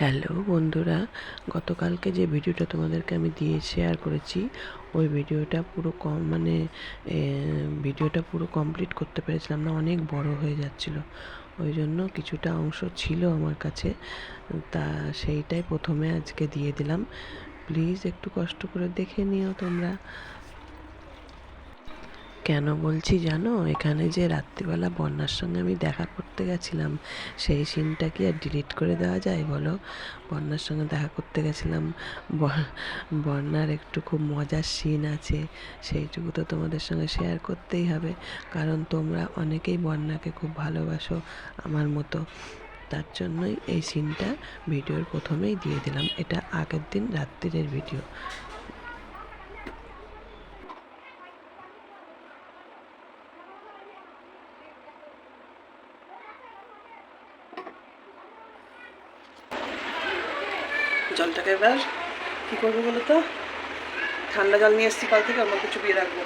Hello বন্ধুরা, গতকালকে যে ভিডিওটা তোমাদেরকে আমি দিয়ে শেয়ার করেছি, ওই ভিডিওটা পুরো কম মানে ভিডিওটা পুরো কমপ্লিট করতে পেরেছিলাম না, অনেক বড় হয়ে যাচ্ছিল। ওই জন্য কিছুটা অংশ ছিল আমার কাছে, তা সেইটাই প্রথমে আজকে দিয়ে দিলাম। প্লিজ একটু কষ্ট করে দেখে নিও তোমরা। কেন বলছি জানো? এখানে যে রাত্রিবেলা বন্যার সঙ্গে আমি দেখা করতে গেছিলাম, সেই সিনটা কি আর ডিলিট করে দেওয়া যায় বলো? বন্যার সঙ্গে দেখা করতে গেছিলাম বন্যার একটু খুব মজার সিন আছে, সেইটুকু তো তোমাদের সঙ্গে শেয়ার করতেই হবে। কারণ তোমরা অনেকেই বন্যাকে খুব ভালোবাসো আমার মতো। তার জন্যই এই সিনটা ভিডিওর প্রথমেই দিয়ে দিলাম। এটা আগের দিন রাত্রিরের ভিডিও জলটাকে এবার কী করব বলো তো? ঠান্ডা জল নিয়ে এসেছি কাল থেকে আমার কিছু চুপিয়ে রাখব।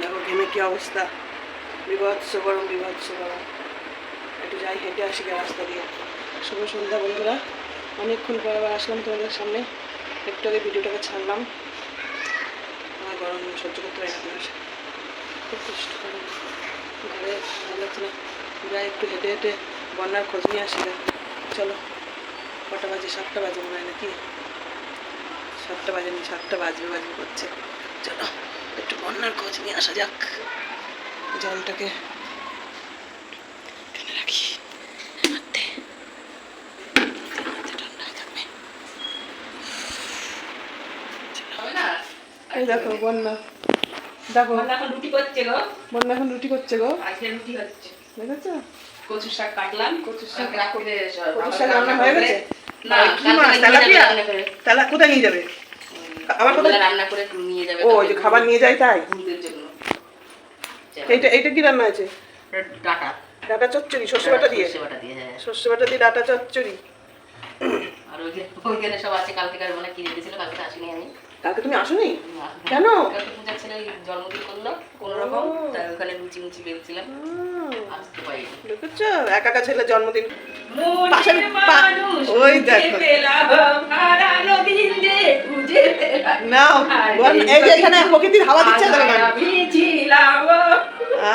দেখো ঘেমে কী অবস্থা। বিভৎস গরম বিভৎস গরম। একটু যাই, হেঁটে আসি গে রাস্তা দিয়ে। শুভ সন্ধ্যা বন্ধুরা। অনেকক্ষণ পর আবার আসলাম তোমাদের সামনে। একটু আগে ভিডিওটাকে ছাড়লাম। আমার গরম সহ্য করতে পারি না খুব কষ্ট ঘরে ভালো লাগছে না। যাই একটু হেঁটে হেঁটে বন্যার খোঁজ নিয়ে আসি। চলো। কটা বাজে সাতটা বাজে মনে হয় নাকি? সাতটা বাজে নি সাতটা বাজবে বাজবে করছে। চলো একটু বন্যার খোঁজ নিয়ে আসা যাক। জলটাকে টেনে রাখি। হাতে। হাতে ঠান্ডা থাকবে। এই দেখো বন্যা। দেখো। বন্যা এখন রুটি করছে গো। বন্যা এখন রুটি করছে গো। আজকে রুটি হচ্ছে। দেখেছ? কচু শাক কাটলাম। কচু শাক। রাখলে সব- কচু শাক রান্না হয়ে গেছে? না কি মাছ? কালকে তেলাপিয়া? যাবে রান্না করে। তাহলে কোথায় নিয়ে যাবে? আবার কোথায়? রান্না করে নিয়ে যাবে ও যে খাবার নিয়ে যায় তাই? জন্য। এইটা এইটা কি রান্না আছে ডাটা। ডাটা চচ্চড়ি সর্ষে বাটা দিয়ে? সর্ষে বাটা দিয়ে হ্যাঁ। সর্ষে বাটা দিয়ে ডাটা চচ্চড়ি। আর ওইখানে ওইখানে সব আছে কালকে মানে কিনে দিয়েছিল কালকে আসিনি আমি। কালকে তুমি আসোনি। কেন? ছেলে জন্মদিন করল কোনো রকম তাই ওখানে লুচি মুচি বেলছিলাম আসতে পারিনি দেখেছ একা একা ছেলে জন্মদিন। ওই দেখো। এই যে এখানে প্রকৃতির হাওয়া দিচ্ছে দেখো।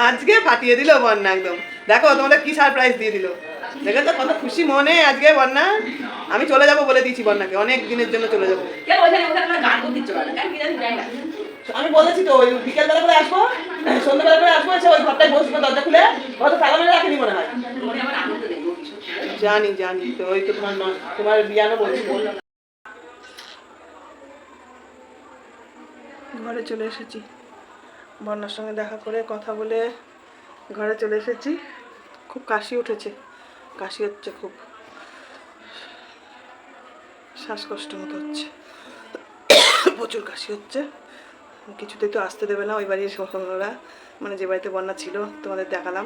আজকে ফাটিয়ে দিল বন্যা একদম। দেখো তোমাদের কি সারপ্রাইজ দিয়ে দিল। দেখেছ কত খুশি মনে আজকে বন্যা। আমি চলে যাব বলে দিয়েছি বন্যাকে অনেক দিনের জন্য চলে যাব। আমি বলেছি তো, ওই বিকেল বেলা করে আসব সন্ধ্যাবেলা করে আসব, এসে ওই ঘরটায় বসবো দরজা খুলে হয়তো তালা মেরে রাখেনি মনে হয়। জানি জানি, তো ওই তো তোমার তোমার বিয়ানো বলছি। ঘরে চলে এসেছি। বন্যার সঙ্গে দেখা করে কথা বলে ঘরে চলে এসেছি। খুব কাশি উঠেছে, কাশি হচ্ছে খুব। শ্বাসকষ্ট মতো হচ্ছে। প্রচুর কাশি হচ্ছে। কিছুতেই তো আসতে দেবে না, ওই বাড়ির ওরা মানে যে বাড়িতে বন্যা ছিল, তোমাদের দেখালাম।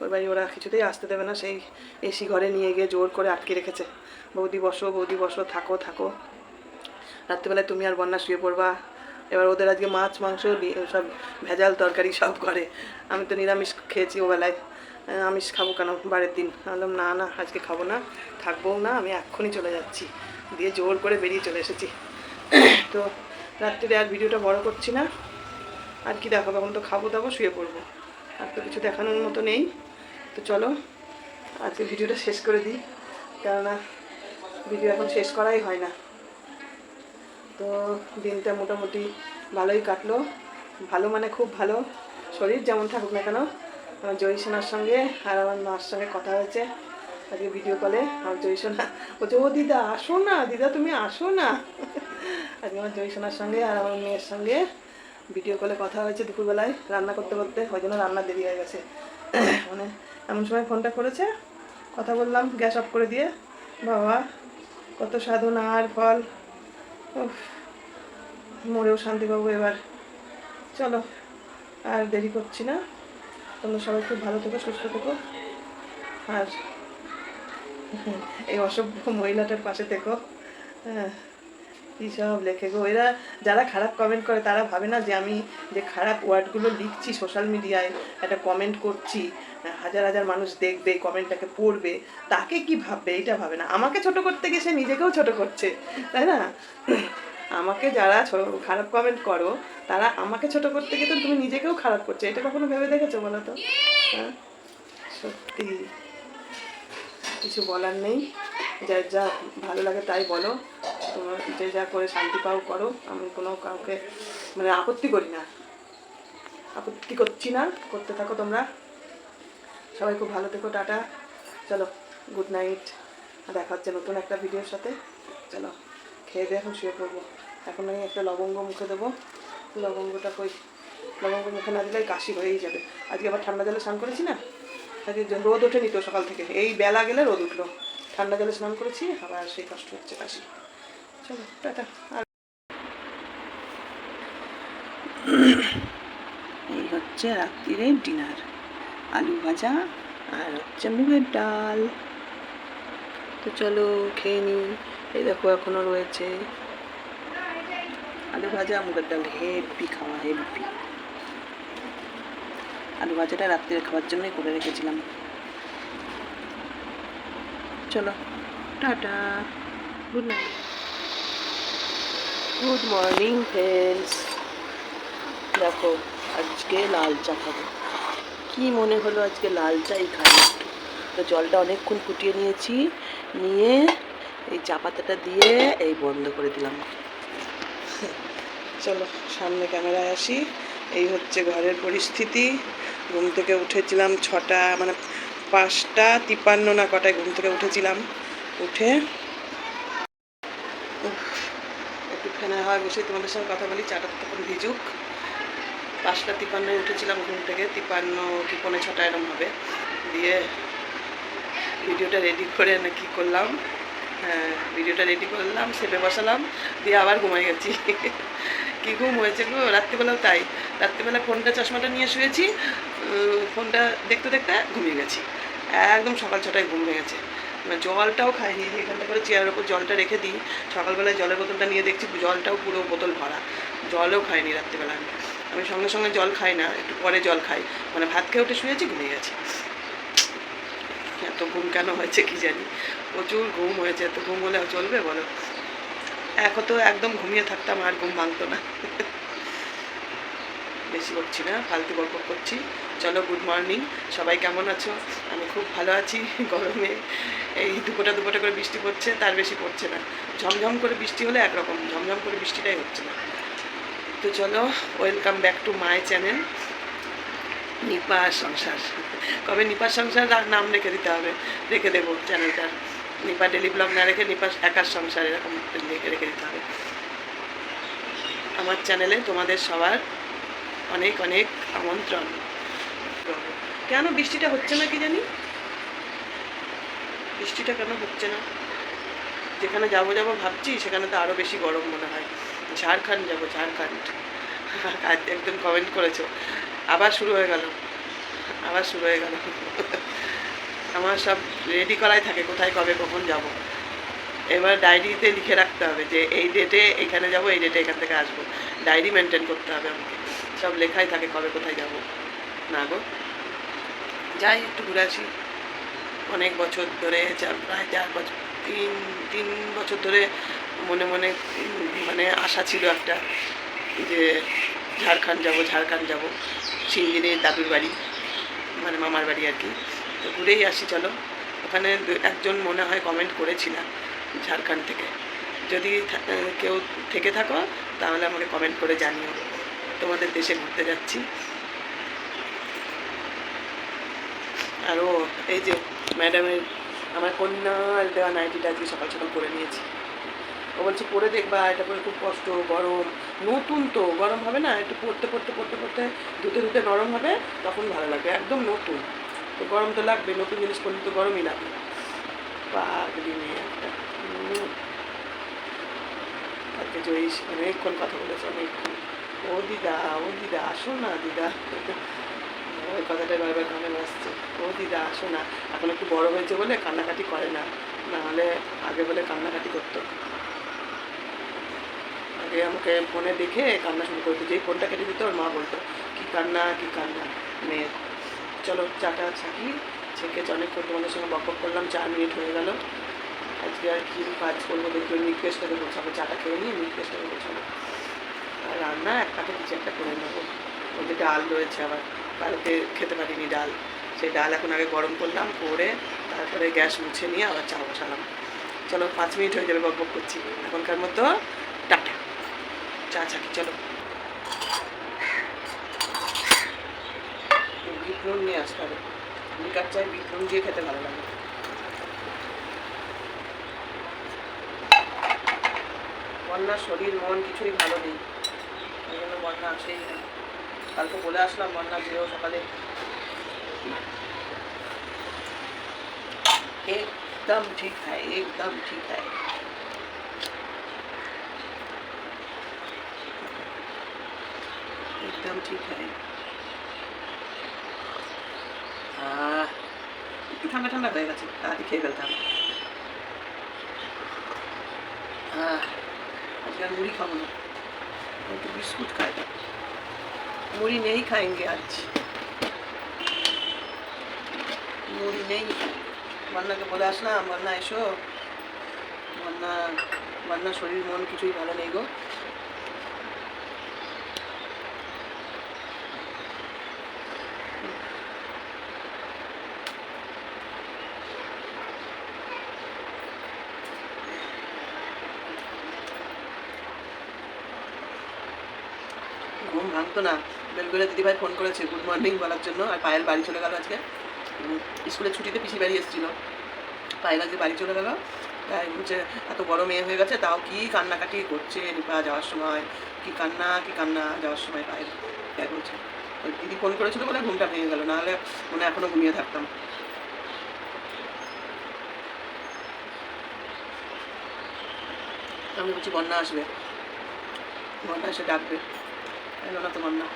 ওই বাড়ি ওরা কিছুতেই আসতে দেবে না, সেই এসি ঘরে নিয়ে গিয়ে জোর করে আটকে রেখেছে। বৌদি বসো বৌদি বসো, থাকো থাকো। রাত্রিবেলায় তুমি আর বন্যা শুয়ে পড়বা। এবার ওদের আজকে মাছ, মাংস সব ভেজাল তরকারি সব করে। আমি তো নিরামিষ খেয়েছি ওবেলায়। আমিষ খাব কেন বারের দিন? বললাম, না না, আজকে খাব না। থাকবোও না, আমি এক্ষুনি চলে যাচ্ছি। দিয়ে জোর করে বেরিয়ে চলে এসেছি। তো রাত্রিরে আর ভিডিওটা বড় করছি না। আর কি দেখাবো? এখন তো খাব দাবো, শুয়ে পড়ব। আর তো কিছু দেখানোর মতো নেই। তো চলো, আজকে ভিডিওটা শেষ করে দিই। কেননা ভিডিও এখন শেষ করাই হয় না। তো দিনটা মোটামুটি ভালোই কাটলো। ভালো মানে খুব ভালো। শরীর যেমন থাকুক না কেন, আমার জয়ী সঙ্গে আর আমার মার সঙ্গে কথা হয়েছে আজকে ভিডিও কলে আমার জয়ী বলছে, ও দিদা, আসো না, দিদা তুমি আসো না। আজকে আমার জয়ী সোনার সঙ্গে আর আমার মেয়ের সঙ্গে ভিডিও কলে কথা হয়েছে দুপুরবেলায়, রান্না করতে করতে, ওই জন্য রান্না দেরি হয়ে গেছে। মানে এমন সময় ফোনটা করেছে, কথা বললাম গ্যাস অফ করে দিয়ে, বাবা, কত সাধনা আর ফল। মরেও শান্তি পাবো এবার। চলো, আর দেরি করছি না। তোমরা সবাই খুব ভালো থেকো, সুস্থ থেকো। আর এই অসভ্য মহিলাটার পাশে থেকো। হ্যাঁ। কী সব লেখে গো? এরা যারা খারাপ কমেন্ট করে, তারা ভাবে না যে আমি যে খারাপ ওয়ার্ডগুলো লিখছি সোশ্যাল মিডিয়ায় একটা কমেন্ট করছি, হাজার হাজার মানুষ দেখবে কমেন্টটাকে পড়বে, তাকে কি ভাববে? এটা ভাবে না। আমাকে ছোট করতে গিয়ে সে নিজেকেও ছোট করছে, তাই না? আমাকে যারা খারাপ কমেন্ট করো, তারা আমাকে ছোট করতে গিয়ে তো তুমি নিজেকেও খারাপ করছ। এটা কখনো ভেবে দেখেছ বলো তো? হ্যাঁ? সত্যি। কিছু বলার নেই। যা যা ভালো লাগে তাই বলো। তোমার যে যা করে শান্তি পাও করো, আমি কোনো কাউকে মানে আপত্তি করি না। আপত্তি করছি না, করতে থাকো তোমরা। সবাই খুব ভালো থেকো, টাটা। চলো গুড নাইট দেখা হচ্ছে নতুন একটা ভিডিওর সাথে। চলো, খেয়ে দিয়ে এখন শুয়ে পড়ব। এখন আমি একটা লবঙ্গ মুখে দেবো। লবঙ্গটা কই? লবঙ্গ মুখে না দিলে কাশি হয়েই যাবে। আজকে আবার ঠান্ডা জলে স্নান করেছি না? আজকে রোদ ওঠেনি তো সকাল থেকে। এই বেলা গেলে রোদ উঠল। ঠান্ডা জলে স্নান করেছি, আবার সেই কষ্ট হচ্ছে কাশি। চলো, টাটা। এই হচ্ছে রাত্রিরের ডিনার। আলু ভাজা আর হচ্ছে মুগের ডাল। তো চলো, খেয়ে নিই এই দেখো, এখনও রয়েছে আলু ভাজা, মুগের ডাল, হেভি খাওয়া, হেভি। আলু ভাজাটা রাত্রে খাওয়ার জন্যই করে রেখেছিলাম। চলো, tata. Good night good morning friends দেখো, আজকে লাল চা খাব। কি মনে হলো আজকে লাল চাই খাই তো জলটা অনেকক্ষণ ফুটিয়ে নিয়েছি, নিয়ে এই চা পাতাটা দিয়ে এই বন্ধ করে দিলাম। চলো, সামনে ক্যামেরায় আসি। এই হচ্ছে ঘরের পরিস্থিতি। ঘুম থেকে উঠেছিলাম ছটা মানে পাঁচটা তিপ্পান্ন না কটায় ঘুম থেকে উঠেছিলাম। উঠে ফ্যানের হয় বসে তোমাদের সঙ্গে কথা বলি, চাটা তখন ভিজুক। পাঁচটা তিপ্পান্নয় উঠেছিলাম ঘুম থেকে, তিপ্পান্ন কি ছটা এরম হবে। দিয়ে ভিডিওটা রেডি করে না কি করলাম। হ্যাঁ ভিডিওটা রেডি করলাম, সেপে বসালাম, দিয়ে আবার ঘুমাই গেছি। কি ঘুম হয়েছে গো? রাত্রিবেলাও তাই। রাত্রিবেলা ফোনটা, চশমাটা নিয়ে শুয়েছি ফোনটা দেখতে দেখতে ঘুমিয়ে গেছি। একদম সকাল ছটায় ঘুম গেছে মানে জলটাও খাইনি এখানটা করে চেয়ারের ওপর জলটা রেখে দিই। সকালবেলায় জলের বোতলটা নিয়ে দেখছি জলটাও পুরো বোতল ভরা। জলও খাইনি রাত্রিবেলা। আমি আমি সঙ্গে সঙ্গে জল খাই না, একটু পরে জল খাই। মানে ভাত খেয়ে উঠে শুয়েছি, ঘুমিয়ে গেছি। এত ঘুম কেন হয়েছে কি জানি? প্রচুর ঘুম হয়েছে, এত ঘুম হলে চলবে বলো? এখন তো একদম ঘুমিয়ে থাকতাম আর ঘুম ভাঙতো না। বেশি করছি না, ফালতু বক করছি। চলো গুড মর্নিং সবাই কেমন আছো? আমি খুব ভালো আছি। গরমে এই দুপোটা দুপোটা করে বৃষ্টি পড়ছে, তার বেশি পড়ছে না। ঝমঝম করে বৃষ্টি হলে একরকম, ঝমঝম করে বৃষ্টিটাই হচ্ছে না। তো চলো welcome back to my channel নিপার সংসার। কবে নিপার সংসার? নাম রেখে দিতে হবে। রেখে দেবো চ্যানেলটার নিপা ডেলি ব্লগ না রেখে নিপা একার সংসার এরকম রেখে রেখে দিতে হবে। আমার চ্যানেলে তোমাদের সবার অনেক অনেক আমন্ত্রণ। কেন বৃষ্টিটা হচ্ছে না কি জানি? বৃষ্টিটা কেন হচ্ছে না? যেখানে যাব যাব ভাবছি, সেখানে তো আরও বেশি গরম মনে হয়। ঝাড়খণ্ড যাব, ঝাড়খণ্ড। একদম কমেন্ট করেছ। আবার শুরু হয়ে গেল। আবার শুরু হয়ে গেল। আমার সব রেডি করাই থাকে, কোথায়, কবে, কখন যাব। এবার ডায়েরিতে লিখে রাখতে হবে যে, এই ডেটে এখানে যাব, এই ডেটে এখান থেকে আসব। ডায়েরি মেনটেন করতে হবে আমাকে। সব লেখাই থাকে কবে কোথায় যাব? না গো। যাই, একটু ঘুরে আসি। অনেক বছর ধরে প্রায় চার বছর তিন তিন বছর ধরে মনে মনে মানে আশা ছিল একটা যে ঝাড়খণ্ড যাব ঝাড়খণ্ড যাব। সিঙ্গিরের দাদুর বাড়ি মানে মামার বাড়ি আর কি। তো ঘুরেই আসি, চলো। ওখানে একজন মনে হয় কমেন্ট করেছিলাম ঝাড়খণ্ড থেকে। যদি কেউ থেকে থাকো, তাহলে আমাকে কমেন্ট করে জানিও। তোমাদের দেশে ঘুরতে যাচ্ছি। আরও এই যে ম্যাডামের, আমার কন্যার দেওয়া নাইটিটা আজকে সকাল সকাল করে নিয়েছি। ও বলছে, পরে দেখবা, এটা পরে খুব কষ্ট, গরম। নতুন তো, গরম হবে না, একটু পড়তে পড়তে পড়তে পড়তে ধুতে ধুতে নরম হবে, তখন ভালো লাগবে, একদম নতুন। তো গরম তো লাগবে, নতুন জিনিস করলে তো গরমই লাগবে। পাগলি একটা। আজকে জয়ীশ অনেকক্ষণ কথা বলেছে, অনেকক্ষণ। ও দিদা ও দিদা আসো না দিদা ওই কথাটা বারবার কানে আসছে ও দিদা আসো না এখন একটু বড় হয়েছে বলে কান্নাকাটি করে না। নাহলে আগে বলে কান্নাকাটি করতো। আগে আমাকে ফোনে দেখে কান্না শুরু করতো। যেই ফোনটা কেটে দিত, ওর মা বলতো, কি কান্না কি কান্না, মেয়ের। চলো চাটা ছাকি। ছেঁকে অনেকক্ষণ তোমাদের সঙ্গে বক করলাম চার মিনিট হয়ে গেল। আজকে আর কি কাজ করব দেখি, ওই মিট পেস্টটাকে গোছাবো। চাটা খেয়ে নিয়ে মিট পেস্টটাকে রান্না এক কিছু একটা করে নেব। ওদের ডাল রয়েছে আবার। কালকে খেতে পারিনি ডাল। সেই ডাল এখন আগে গরম করলাম, করে তারপরে গ্যাস মুছে নিয়ে আবার চা বসালাম। চলো, পাঁচ মিনিট হয়ে যাবে বক করছি। এখনকার মতো টাটা। চা ছাকি, চলো। নুন নিয়ে আসতে হবে। লিকার বিট নুন দিয়ে খেতে ভালো লাগে। বন্যার শরীর, মন কিছুই ভালো নেই। বন্যা আসেই না কালকে বলে আসলাম বন্যা যেও সকালে एकदम ठीक है एकदम ठीक है एकदम ठीक है আহ, একটু ঠান্ডা ঠান্ডা হয়ে গেছে তাড়াতাড়ি খেয়ে ফেলতে হবে আহ, আজকে আর মুড়ি খাবো না वो तो बिस्कुट खाएगा। मूढ़ी नहीं खाएंगे মুড়ি নেই মান্নাকে বলে আসলাম বন্যা এসো বন্যা বন্যা শরীর মন কিছুই ভালো নেই গো ভাঙতো না। বেলবেলা দিদিভাই ফোন করেছে গুড মর্নিং বলার জন্য। আর পায়েল বাড়ি চলে গেল আজকে। স্কুলের ছুটিতে পিসি বাড়ি এসেছিল। পায়েল আজকে বাড়ি চলে গেল। তাই হচ্ছে এত বড় মেয়ে হয়ে গেছে, তাও কি কান্নাকাটি করছে নিপা যাওয়ার সময়? কি কান্না কি কান্না, যাওয়ার সময় পায়েল? তাই বলছে। দিদি ফোন করেছিল বলে ঘুমটা ভেঙে গেল, নাহলে মনে হয় এখনও ঘুমিয়ে থাকতাম। আমি বলছি, বন্যা আসবে। বন্যা এসে ডাকবে। এলো না তো বন্যা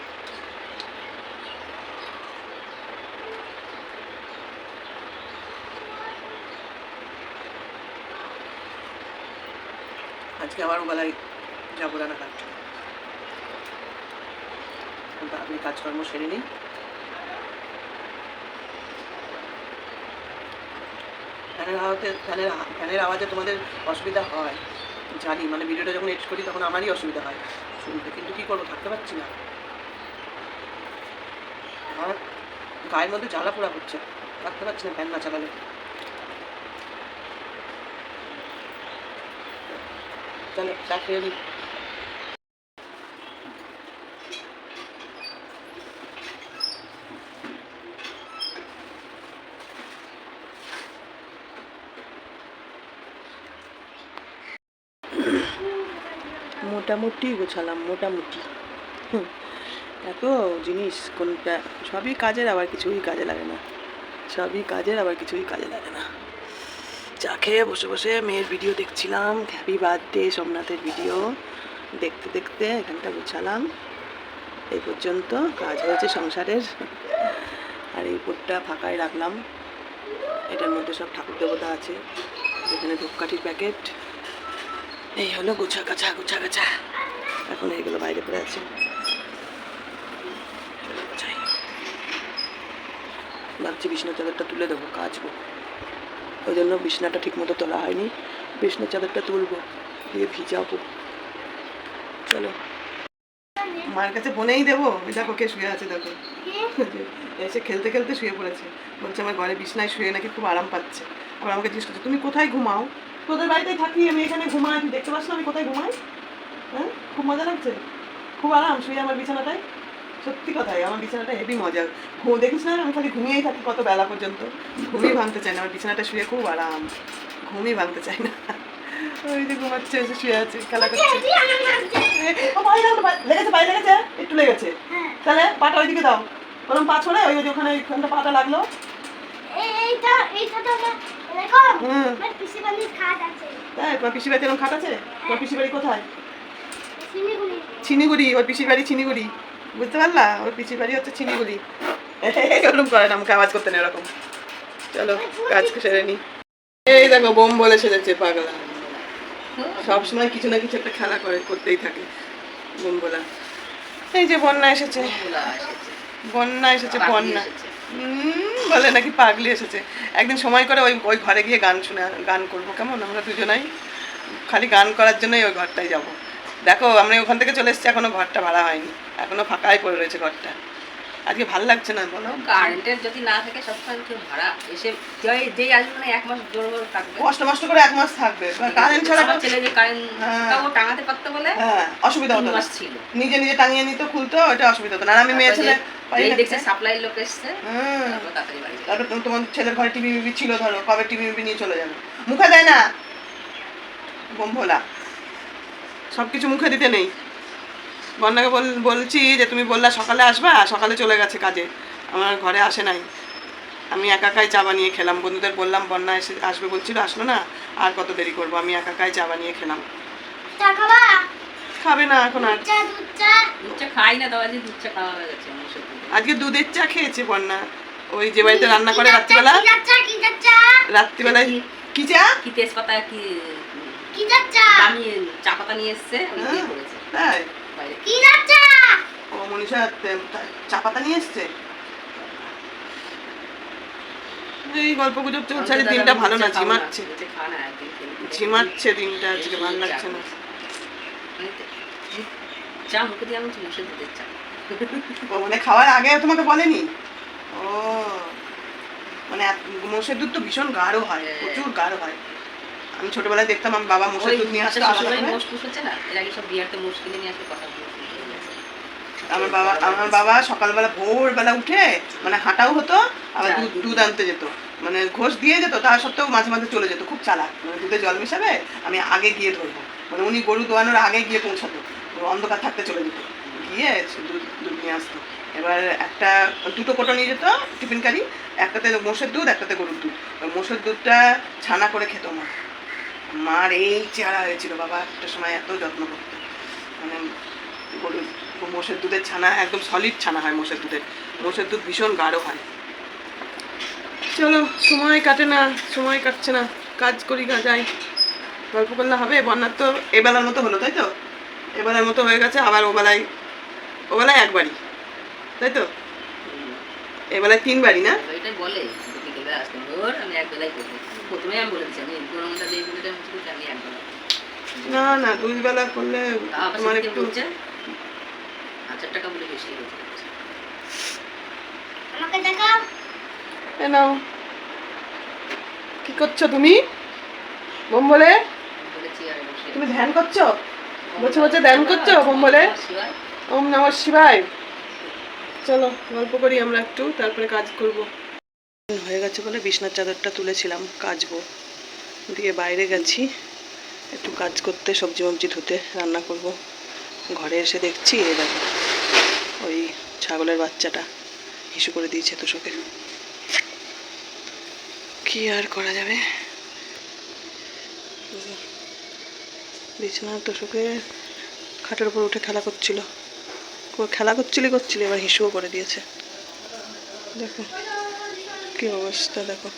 আজকে আবার বেলায় যাব রানাঘাট। আপনি কাজকর্ম সেরে নিই। ফ্যানের আওয়াজে ফ্যানের ফ্যানের আওয়াজে তোমাদের অসুবিধা হয়। জানি মানে ভিডিওটা যখন এডিট করি তখন আমারই অসুবিধা হয়। শুনতে কিন্তু কী করব, থাকতে পারছি না। আমার গায়ের মধ্যে জ্বালা পোড়া হচ্ছে, থাকতে পারছি না ফ্যান না চালালে। তাহলে চা খেয়ে নিই মোটামুটি গোছালাম, মোটামুটি। এত জিনিস কোনটা, সবই কাজের, আবার কিছুই কাজে লাগে না। সবই কাজের, আবার কিছুই কাজে লাগে না। চা খেয়ে বসে বসে মেয়ের ভিডিও দেখছিলাম হ্যাপি বার্থডে সোমনাথের ভিডিও দেখতে দেখতে এখানটা গোছালাম। এই পর্যন্ত কাজ হয়েছে সংসারের। আর এই উপরটা ফাঁকায় রাখলাম। এটার মধ্যে সব ঠাকুর দেবতা আছে। এখানে ধূপকাঠির প্যাকেট এই হলো গোছা গাছা গোছা গাছা। এখন এইগুলো বাইরে পড়ে আছে। ভাবছি বিছনা চাদরটা তুলে দেবো, কাচবো। ওই জন্য বিছনাটা ঠিক মতো তোলা হয়নি। বিছনার চাদরটা তুলবো, দিয়ে ভিজাবো। চলো। মায়ের কাছে বনেই দেবো। দেখো কে শুয়ে আছে, দেখো। এসে খেলতে খেলতে শুয়ে পড়েছে। বলছে আমার ঘরে বিছনায় শুয়ে নাকি খুব আরাম পাচ্ছে। আবার আমাকে জিজ্ঞেস করছে, তুমি কোথায় ঘুমাও? তোদের বাড়িতে থাকি আমি এখানে ঘুমাই তুই দেখতে পাস না আমি কোথায় ঘুমাই? হ্যাঁ? খুব মজা লাগছে? খুব আরাম শুয়ে আমার বিছানাটায়? সত্যি কথাই আমার বিছানাটা হেভি মজা। ঘুম দেখিস না আমি খালি ঘুমিয়েই থাকি কত বেলা পর্যন্ত। ঘুমই ভাঙতে চাই না আমার বিছানাটা শুয়ে খুব আরাম। ঘুমই ভাঙতে চাই না। ওই যে ঘুমাচ্ছে এসে শুয়ে আছে খেলা করছে। লেগেছে পায়ে লেগেছে একটু লেগেছে। তাহলে পাটা ওইদিকে দাও। ওরম পা ছড়ে ওই ওখানে ওইখানটা পাটা লাগল। এইটা এইটা হুম। আছে। তাই তোমার পিসি বাড়িতে এরকম খাট আছে? তোমার পিসি বাড়ি কোথায় ওর পিসির বাড়ি চিনিগুড়ি বুঝতে পারলা? ওর পিসির বাড়ি হচ্ছে এরকম করে না আমাকে আওয়াজ করতে নেই এরকম। চলো কাজ সেরে নি। এই দেখো বোম বলে সেজেছে পাগলা। সব সময় কিছু না কিছু একটা খেলা করে করতেই থাকে বোম বলা। এই যে বন্যা এসেছে। বন্যা এসেছে বন্যা। এসেছে। বলে নাকি পাগলি এসেছে। একদিন সময় করে ওই ওই ঘরে গিয়ে গান শুনে গান করব। কেমন? আমরা দুজনাই খালি গান করার জন্যই ওই ঘরটায় যাব। দেখো, আমরা ওখান থেকে চলে এসেছি এখনও ঘরটা ভাড়া হয়নি। এখনও ফাঁকাই পড়ে রয়েছে ঘরটা। আজকে ভালো লাগছে না বলো। কারেন্টের যদি না থাকে সবসময় কেউ ভাড়া এসে যেই- যেই আসবে না এক মাস জোর করে থাকবে। কষ্ট মষ্ট করে এক মাস থাকবে। কারেন্ট ছাড়া আমার ছেলে যে কারেন্ট হ্যাঁ। তাও টাঙাতে পারতো বলে হ্যাঁ অসুবিধা হতো মাস ছিল। নিজে নিজে টাঙিয়ে নিত খুলতো এটা অসুবিধা হতো না। আমি মেয়ে ছেলে দেখছে সাপ্লাই লোক এসছে তারপর তোমার ছেলের ঘরে টিভি মিভি ছিল ধরো কবে টিভি মিভি নিয়ে চলে যাবে। মুখে দেয় না বোম ভোলা। সব কিছু মুখে দিতে নেই। বন্যাকে বল বলছি যে তুমি বললা সকালে আসবা সকালে চলে গেছে কাজে। আমার ঘরে আসে নাই। আমি একাকাই চা বানিয়ে খেলাম। বন্ধুদের বললাম বন্যা এসে আসবে বলছিল আসলো না আর কত দেরি করব? আমি একাকাই চা বানিয়ে খেলাম। খাবে? না এখন আর। দুধ চা খাই না দুধ চা খাওয়া হয়ে গেছে আজকে দুধের চা খেয়েছে বন্যা। ওই যে বাড়িতে রান্না করে রাত্রিবেলা। রাত্রিবেলায় কি চা? কি তেজপাতা কি কি চা? চা পাতা নিয়ে এসছে হ্যাঁ। তাই? বাইরে ও মনীষা চা পাতা নিয়ে এসছে? এই গল্প গুজব চলছে আজকে দিনটা ভালো না ঝিমাচ্ছে। ঝিমাচ্ছে দিনটা আজকে ভালো লাগছে না। চা মুখে দিয়ে আমি মুখে দুধের চা। ও মানে খাওয়ার আগে তোমাকে বলেনি? ও। মানে মোষের দুধ তো ভীষণ গাঢ় হয় হ্যাঁ। প্রচুর গাঢ় হয়। আমি ছোটবেলায় দেখতাম আমার বাবা মোষের দুধ নিয়ে আসতো মোষ পুষেছে না? এর আগে সব বিয়ারতে মোষ কিনে নিয়ে আসবে কথা আমার বাবা আমার বাবা সকালবেলা ভোরবেলা উঠে মানে হাঁটাও হতো আবার দুধ দুধ আনতে যেত। মানে ঘোষ দিয়ে যেত তা সত্ত্বেও মাঝে মাঝে চলে যেত খুব চালাক। মানে দুধে জল মিশাবে আমি আগে গিয়ে ধরবো। মানে উনি গরু দোয়ানোর আগে গিয়ে পৌঁছাতো। অন্ধকার থাকতে চলে যেত। গিয়ে দুধ দুধ নিয়ে আসতো। এবার একটা দুটো কোটো নিয়ে যেত টিফিন কারি একটাতে মোষের দুধ একটাতে গরুর দুধ। মোষের দুধটা ছানা করে খেত মা। মার এই চেহারা হয়েছিল বাবা একটা সময় এত যত্ন করতো। মানে গরুর মোষের দুধের ছানা একদম সলিড ছানা হয় মোষের দুধের। মোষের দুধ ভীষণ গাঢ় হয়। চলো সময় কাটে না সময় কাটছে না। কাজ করি গা যাই। গল্প করলে হবে বন্যার তো এবেলার মতো হলো তাই তো? এবেলার মতো হয়ে গেছে আবার ওবেলায় ওবেলায় একবারই তাই তো? এবেলায় তিনবারই না? বলে আমি এক বেলায় করব। প্রথমে আমি বলে দিচ্ছি আমি গরমটা দিয়ে দিলে আমি আমি এক না না দুই বেলা করলে তোমার একটু হাজার টাকা বলে বেশি আমাকে দেখাও। এ নাও। কি করছ তুমি? বোম বলে আমি বলেছি আর বসে তুমি ধ্যান করছ? বসে বসে ধ্যান করছ বোম বলে ওম নমঃ শিবায়। চলো গল্প করি আমরা একটু তারপরে কাজ করব। হয়ে গেছে বলে বিছনার চাদরটা তুলেছিলাম কাচবো। দিয়ে বাইরে গেছি, একটু কাজ করতে, সবজি মবজি ধুতে, রান্না করব। ঘরে এসে দেখছি এ দেখো, ওই ছাগলের বাচ্চাটা, হিসু করে দিয়েছে তোষকে। কি আর করা যাবে? বিছানা তোষকে খাটের উপর উঠে খেলা করছিল। খেলা করছিলি করছিলি, এবার হিসুও করে দিয়েছে। দেখো। কি অবস্থা দেখো?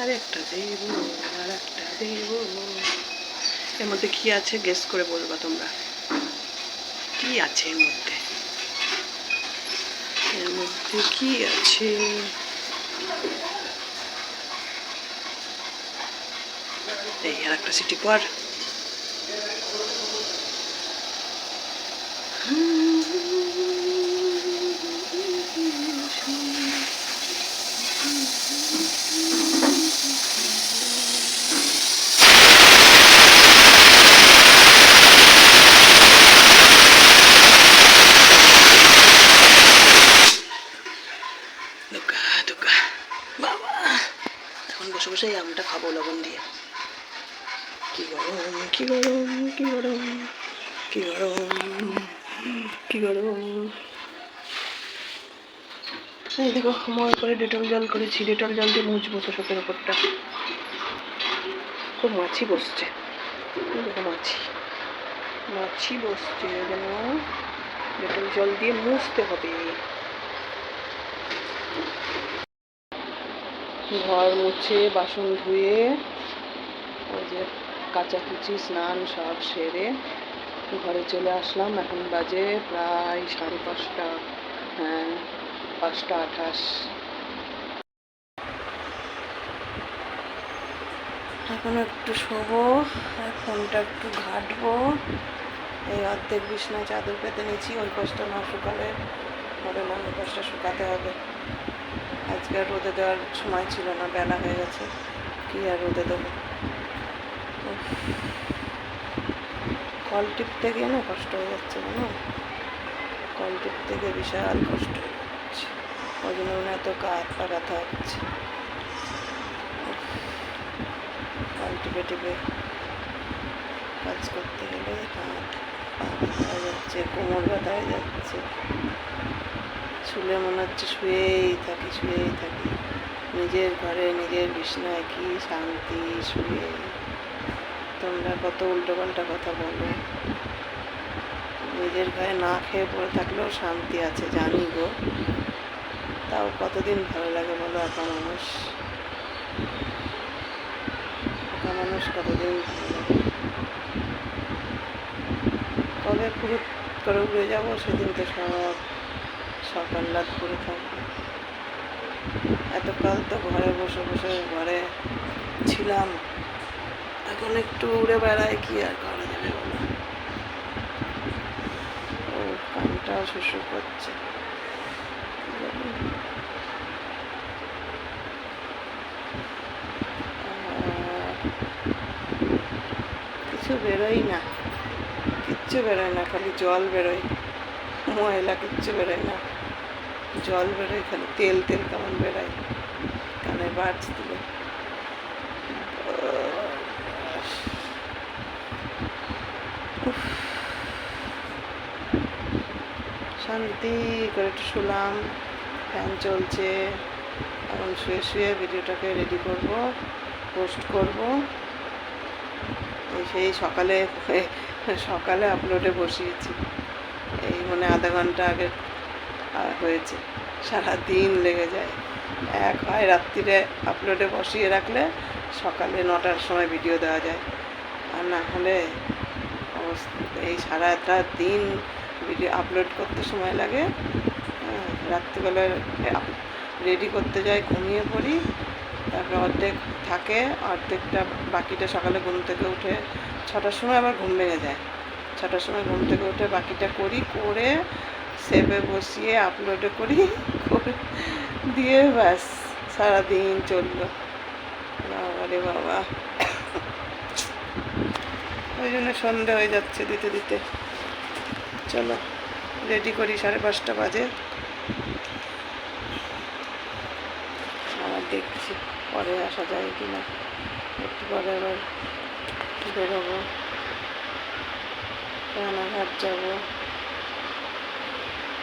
আর একটা দেব, আর একটা দেব। এর মধ্যে কি আছে? গেস করে বলবা তোমরা। কি আছে এর মধ্যে? মধ্যে কি আছে এই আর একটা সিটি পর দুকা দুকা বাবা এখন বসে বসে এই আমটা খাব লবণ দিয়ে কি গরম কি গরম কি গরম কি গরম? কি গরম? দেখো সময় করে ডেটল জল করেছি। ডেটল জল দিয়ে মুছবো তো শোকের ওপরটা। খুব মাছি বসছে। দেখো মাছি। মাছি বসছে যেন ডেটল জল দিয়ে মুছতে হবে। ঘর মুছে, বাসন ধুয়ে, ওই যে কাচাকুচি স্নান সব সেরে ঘরে চলে আসলাম। এখন বাজে প্রায় সাড়ে পাঁচটা হ্যাঁ পাঁচটা আঠাশ। এখন একটু শোবো, ফোনটা একটু ঘাটবো। এই অর্ধেক বিছনায় চাদর পেতে নিয়েছি, ওই পাশটা না শুকালে হবে না, ওই পাশটা শুকাতে হবে। আজকে আর রোদে দেওয়ার সময় ছিল না, বেলা হয়ে গেছে। কি আর রোদে দেবো? কল টিপতে গিয়ে না কষ্ট হয়ে যাচ্ছে জানো? কল টিপতে গিয়ে বিশাল কষ্ট যাচ্ছে। ওই জন্য মনে এত কাত পা ব্যথা হচ্ছে। কল টিপে টিপে কাজ করতে গেলে হাত পা ব্যথা হয়ে যাচ্ছে, কোমর ব্যথা হয়ে যাচ্ছে। শুলে মনে হচ্ছে শুয়েই থাকি শুয়েই থাকি। নিজের ঘরে নিজের বিছনায় কি শান্তি, শুয়ে। তোমরা কত উল্টো পাল্টা কথা বলো নিজের ঘরে না খেয়ে পড়ে থাকলেও শান্তি আছে, জানি গো। তাও কতদিন ভালো লাগে বলো একা মানুষ? একা মানুষ কতদিন ভালো লাগে? কবে ফুরুত করে উড়ে যাব সেদিন তো সব সকাল রাত করে থাকব। এতকাল তো ঘরে বসে বসে ঘরে ছিলাম। এখন একটু উড়ে বেড়ায় কি আর করা যাবে ও, কানটাও শুশু করছে। কিছু বেরোই না। কিচ্ছু বেরোয় না, খালি জল বেরোয়। ময়লা কিচ্ছু বেরোয় না। জল বেরোয়, খালি তেল তেল কেমন বেরোয়। কানে বাজ দিলে উফ। শান্তি করে একটু শুলাম ফ্যান চলছে, এখন শুয়ে শুয়ে ভিডিওটাকে রেডি করব পোস্ট করব। সেই সকালে সকালে আপলোডে বসিয়েছি। এই মানে আধা ঘণ্টা আগে হয়েছে সারা দিন লেগে যায়। এক হয় রাত্রিরে আপলোডে বসিয়ে রাখলে সকালে নটার সময় ভিডিও দেওয়া যায়। আর না হলে এই সারাটা দিন ভিডিও আপলোড করতে সময় লাগে। রাত্রিবেলায় রেডি করতে যাই, ঘুমিয়ে পড়ি। তারপরে অর্ধেক থাকে, অর্ধেকটা বাকিটা সকালে ঘুম থেকে উঠে ছটার সময় আবার ঘুম ভেঙে যায়। ছটার সময় ঘুম থেকে উঠে বাকিটা করি, করে সেভে বসিয়ে আপলোডে করি, করে দিয়ে ব্যাস, সারাদিন চলল। বাবা রে বাবা। ওই জন্য সন্ধে হয়ে যাচ্ছে দিতে দিতে। চলো। রেডি করি, সাড়ে পাঁচটা বাজে। আবার দেখছি পরে আসা যায় কি না একটু পরে আবার বেরোবো। রানাঘাট যাব।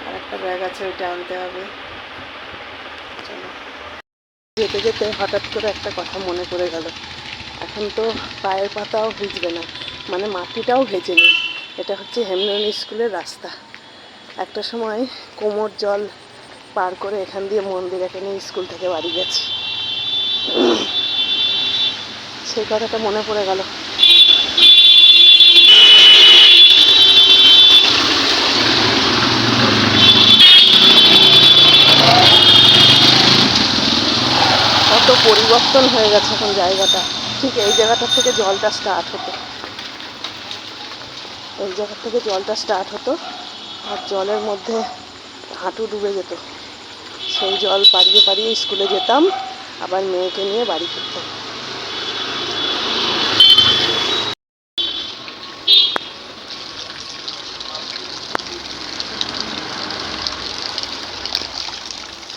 আর একটা ব্যাগ আছে, ওইটা আনতে হবে। চলো। যেতে যেতে হঠাৎ করে একটা কথা মনে পড়ে গেল। এখন তো পায়ের পাতাও ভিজবে না মানে মাটিটাও ভেজেনি এটা হচ্ছে হেমননি স্কুলের রাস্তা। একটা সময় কোমর জল পার করে এখান দিয়ে মন্দিরাকে নিয়ে স্কুল থেকে বাড়ি গেছি। সেই কথাটা মনে পড়ে গেল। কত পরিবর্তন হয়ে গেছে এখন জায়গাটা। ঠিক এই জায়গাটা থেকে জলটা স্টার্ট হতো। এই জায়গা থেকে জলটা স্টার্ট হতো আর জলের মধ্যে হাঁটু ডুবে যেত। সেই জল পাড়িয়ে পাড়িয়ে স্কুলে যেতাম, আবার মেয়েকে নিয়ে বাড়ি ফিরতাম।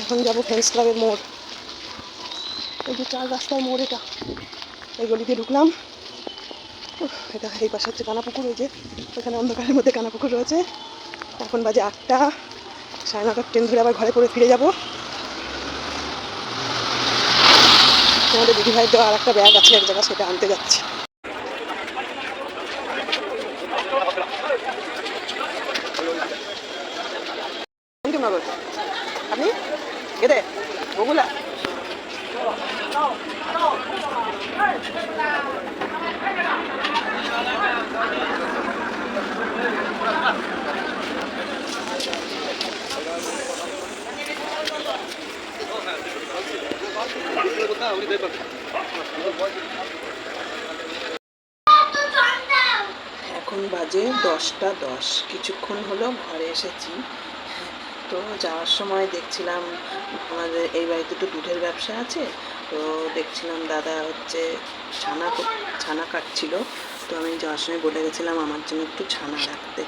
এখন যাব ফ্রেন্ডস ক্লাবের মোড়। এই যে চার রাস্তার মোড় এটা। এই গলিতে ঢুকলাম। এটা এই পাশে হচ্ছে কানাপুকুর ওই যে ওখানে অন্ধকারের মধ্যে কানাপুকুর রয়েছে। এখন বাজে আটটা, সাড়ে নটার ট্রেন ধরে আবার ঘরে পরে ফিরে যাব। তোমাদের দিদিভাই দেওয়া আর একটা ব্যাগ আছে, এক জায়গায় সেটা আনতে যাচ্ছি। আপনি? কেটে বগুলা? এখন বাজে দশটা দশ। কিছুক্ষণ হলো ঘরে এসেছি। তো যাওয়ার সময় দেখছিলাম আমাদের এই বাড়িতে তো দুধের ব্যবসা আছে, তো দেখছিলাম দাদা হচ্ছে ছানা ছানা কাটছিল। তো আমি যাওয়ার সময় বলে গেছিলাম আমার জন্য একটু ছানা রাখতে।